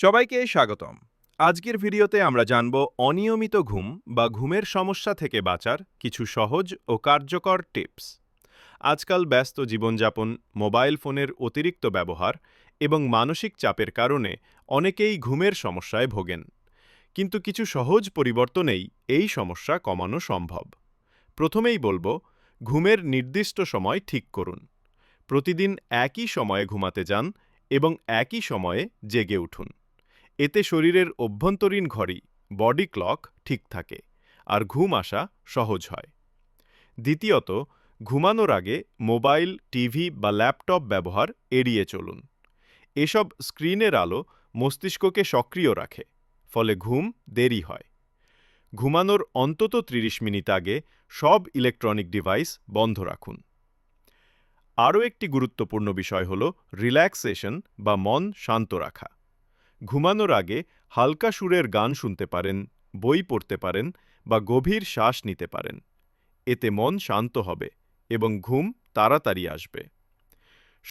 সবাইকে স্বাগতম। আজকের ভিডিওতে আমরা জানব অনিয়মিত ঘুম বা ঘুমের সমস্যা থেকে বাঁচার কিছু সহজ ও কার্যকর টিপস। আজকাল ব্যস্ত জীবনযাপন, মোবাইল ফোনের অতিরিক্ত ব্যবহার এবং মানসিক চাপের কারণে অনেকেই ঘুমের সমস্যায় ভোগেন। কিন্তু কিছু সহজ পরিবর্তনেই এই সমস্যা কমানো সম্ভব। প্রথমেই বলব, ঘুমের নির্দিষ্ট সময় ঠিক করুন। প্রতিদিন একই সময়ে ঘুমাতে যান এবং একই সময়ে জেগে উঠুন। এতে শরীরের অভ্যন্তরীণ ঘড়ি, বডি ক্লক, ঠিক থাকে, আর ঘুম আসা সহজ হয়। দ্বিতীয়ত, ঘুমানোর আগে মোবাইল, টিভি বা ল্যাপটপ ব্যবহার এড়িয়ে চলুন। এসব স্ক্রিনের আলো মস্তিষ্ককে সক্রিয় রাখে, ফলে ঘুম দেরি হয়। ঘুমানোর অন্তত ৩০ মিনিট আগে সব ইলেকট্রনিক ডিভাইস বন্ধ রাখুন। আরও একটি গুরুত্বপূর্ণ বিষয় হল রিল্যাক্সেশন বা মন শান্ত রাখা। ঘুমানোর আগে হালকা সুরের গান শুনতে পারেন, বই পড়তে পারেন বা গভীর শ্বাস নিতে পারেন। এতে মন শান্ত হবে এবং ঘুম তাড়াতাড়ি আসবে।